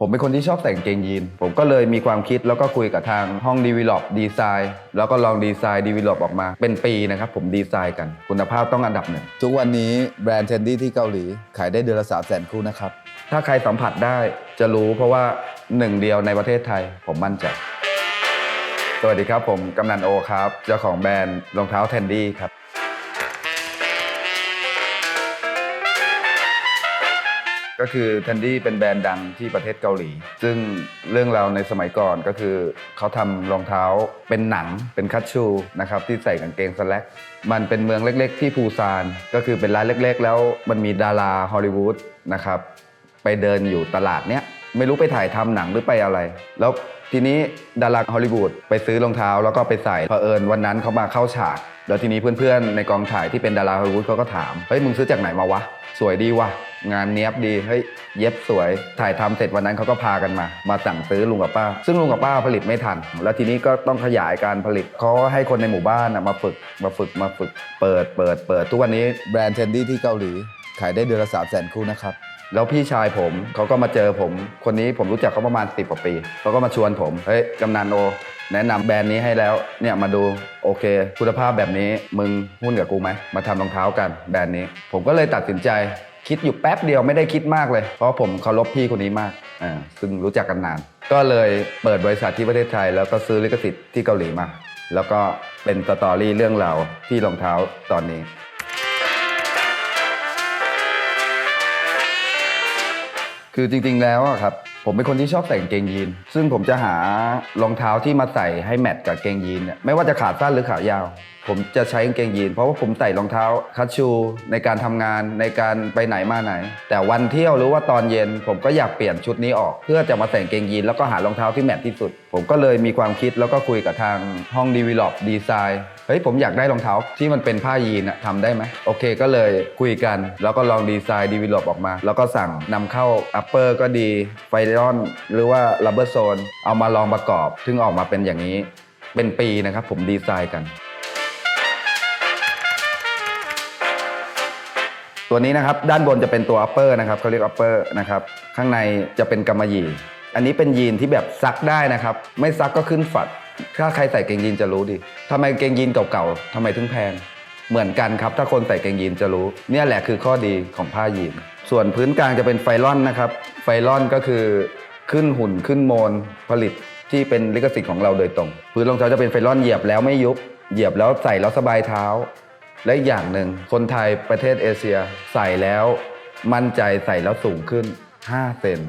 ผมเป็นคนที่ชอบใส่กางเกงยีน ผมก็เลยมีความคิดแล้วก็คุยกับทางห้องดีวีลอปดีไซน์แล้วก็ลองดีไซน์ดีวีลอปออกมา เป็นปีนะครับ ผมดีไซน์กันคุณภาพต้องอันดับหนึ่งทุกวันนี้แบรนด์เทนดี้ที่เกาหลี ขายได้เดือนละสามแสนคู่นะครับ ถ้าใครสัมผัสได้จะรู้เพราะว่าหนึ่งเดียวในประเทศไทย ผมมั่นใจสวัสดีครับผมกำนันโอครับเจ้าของแบรนด์รองเท้าแทนดี้ครับ ก็คือแทนดี้เป็นแบรนด์ดังที่ประเทศเกาหลี ซึ่งเรื่องราวในสมัยก่อนก็คือเขาทำรองเท้าเป็นหนังเป็นคัตชูนะครับที่ใส่กางเกงสแลกมันเป็นเมืองเล็ก ๆ ที่ปูซาน ก็คือเป็นร้านเล็ก ๆ แล้วมันมีดาราฮอลลีวูดนะครับไปเดินอยู่ตลาดเนี้ยไม่รู้ไปถ่ายทำหนังหรือไปอะไร แล้วทีนี้ดาราฮอลลีวูดไปซื้อรองเท้าแล้วก็ไปใส่เผอิญวันนั้นเขามาเข้าฉาก แล้วทีนี้เพื่อนๆในกองถ่ายที่เป็นดาราฮอลลีวูดเขาก็ถามเฮ้ยมึงซื้อจากไหนมาวะ สวยดีวะ งานเนี้ยบดีเฮ้ยเย็บสวย ถ่ายทำเสร็จวันนั้นเขาก็พากันมา มาสั่งซื้อลุงกับป้า ซึ่งลุงกับป้าผลิตไม่ทัน แล้วทีนี้ก็ต้องขยายการผลิตเขาให้คนในหมู่บ้านน่ะมาฝึกมาฝึกมาฝึก เปิดเปิดเปิดทุกวันนี้ แบรนด์เทนดี้ที่เกาหลี ขายได้เดือนละสามแสนคู่นะครับ แล้วพี่ชายผมเขาก็มาเจอผม คนนี้ผมรู้จักเขาประมาณ10กว่าปีเขาก็มาชวนผมเฮ้ยกำนันโอ แนะนำแบรนด์นี้ให้แล้วเนี่ยมาดูโอเค คุณภาพแบบนี้มึงหุ้นกับกูไหมมาทำรองเท้ากันแบรนด์นี้ ผมก็เลยตัดสินใจ คิดอยู่แป๊บเดียวไม่ได้คิดมากเลย เพราะผมเคารพพี่คนนี้มากอ่าซึ่งรู้จักกันนาน ก็เลยเปิดบริษัทที่ประเทศไทย แล้วก็ซื้อลิขสิทธิ์ที่เกาหลีมา แล้วก็เป็นสตอรี่เรื่องราวที่รองเท้าตอนนี้ คือจริงๆแล้วอะครับ ผมเป็นคนที่ชอบใส่กางเกงยีน ซึ่งผมจะหารองเท้าที่มาใส่ให้แมทกับกางเกงยีนเนี่ยไม่ว่าจะขาสั้นหรือขายาว ผมจะใช้กางเกงยีน เพราะว่าผมใส่รองเท้าคัชชูในการทำงานในการไปไหนมาไหน แต่วันเที่ยวหรือว่าตอนเย็น ผมก็อยากเปลี่ยนชุดนี้ออก เพื่อจะมาใส่กางเกงยีนแล้วก็หารองเท้าที่แมทที่สุด ผมก็เลยมีความคิดแล้วก็คุยกับทางห้องดีวีลอปดีไซน์เฮ้ยผมอยากได้รองเท้าที่มันเป็นผ้ายีนอะทำได้ไหมโอเคก็เลยคุยกัน แล้วก็ลองดีไซน์ดีวิลอปออกมา แล้วก็สั่งนำเข้าอัปเปอร์ก็ดีไฟรอนหรือว่า r ับเบอร์โซนเอามาลองประกอบซึ่งออกมาเป็นอย่างนี้ เป็นปีนะครับผมดีไซน์กัน ตัวนี้นะครับด้านบนจะเป็นตัว upper นะครับเขาเรียก upper นะครับข้างในจะเป็นกำมะหยี่ อันนี้เป็นยีนที่แบบซักได้นะครับ ไม่ซักก็ขึ้นฝัด ถ้าใครใส่เกงยีนจะรู้ดิทำไมเกงยีนเก่าๆทำไมถึงแพง เหมือนกันครับ ถ้าคนใส่เกงยีนจะรู้ เนี่ยแหละคือข้อดีของผ้ายีน ส่วนพื้นกลางจะเป็นไฟลอนนะครับ ไฟลอนก็คือขึ้นหุ่นขึ้นโมนผลิตที่เป็นลิขสิทธิ์ของเราโดยตรง พื้นรองเท้าจะเป็นไฟลอนเหยียบแล้วไม่ยุบเหยียบแล้วใส่แล้วสบายเท้า และอย่างหนึ่งคนไทยประเทศเอเชียใส่แล้วมั่นใจใส่แล้วสูงขึ้น 5 เซน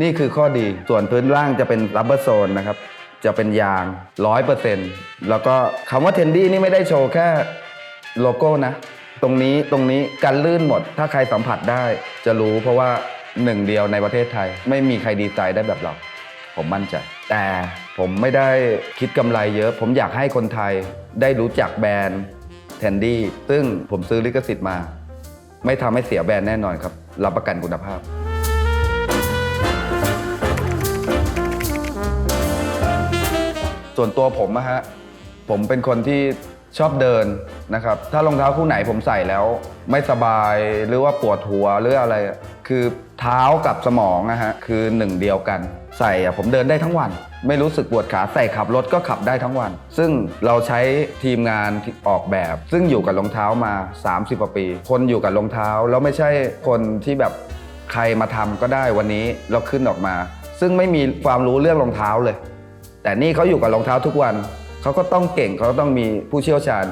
นี่คือข้อดี ส่วนพื้นล่างจะเป็นรับเบอร์โซนนะครับ จะเป็นยาง 100%แล้วก็คำว่าเทนดี้นี่ไม่ได้โชว์แค่โลโก้นะ ตรงนี้ตรงนี้กันลื่นหมด ถ้าใครสัมผัสได้จะรู้เพราะว่าหนึ่งเดียวในประเทศไทย ไม่มีใครดีไซน์ได้แบบเรา ผมมั่นใจ แต่ผมไม่ได้คิดกำไรเยอะ ผมอยากให้คนไทยได้รู้จักแบรนด์ แทนดี้ซึ่งผมซื้อลิขสิทธิ์มา ไม่ทำให้เสียแบรนด์แน่นอนครับ รับประกันคุณภาพ ส่วนตัวผมนะฮะ ผมเป็นคนที่ ชอบเดินนะครับ ถ้ารองเท้าคู่ไหนผมใส่แล้ว ไม่สบายหรือว่าปวดหัวหรืออะไร คือเท้ากับสมองอะฮะคือหนึ่งเดียวกัน ใส่ผมเดินได้ทั้งวัน ไม่รู้สึกปวดขาใส่ขับรถก็ขับได้ทั้งวัน ซึ่งเราใช้ทีมงานออกแบบ ซึ่งอยู่กับรองเท้ามา 30กว่าปี คนอยู่กับรองเท้าแล้วไม่ใช่คนที่แบบใครมาทำก็ได้วันนี้เราขึ้นออกมา ซึ่งไม่มีความรู้เรื่องรองเท้าเลย แต่นี่เขาอยู่กับรองเท้าทุกวัน เขาก็ต้องเก่งเขาต้องมีผู้เชี่ยวชาญ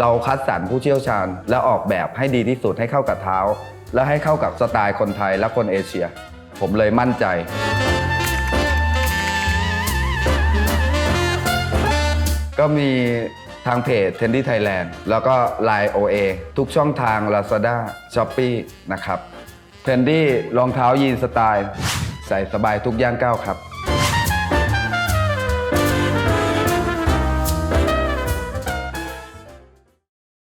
เราคัดสรรผู้เชี่ยวชาญ และออกแบบให้ดีที่สุดให้เข้ากับเท้า และให้เข้ากับสไตล์คนไทยและคนเอเชีย ผมเลยมั่นใจ ก็มีทางเพจ Tendy Thailand แล้วก็ Line OA ทุกช่องทาง Lazada Shopee นะครับ Tendy รองเท้ายีนสไตล์ ใส่สบายทุกย่างก้าวครับ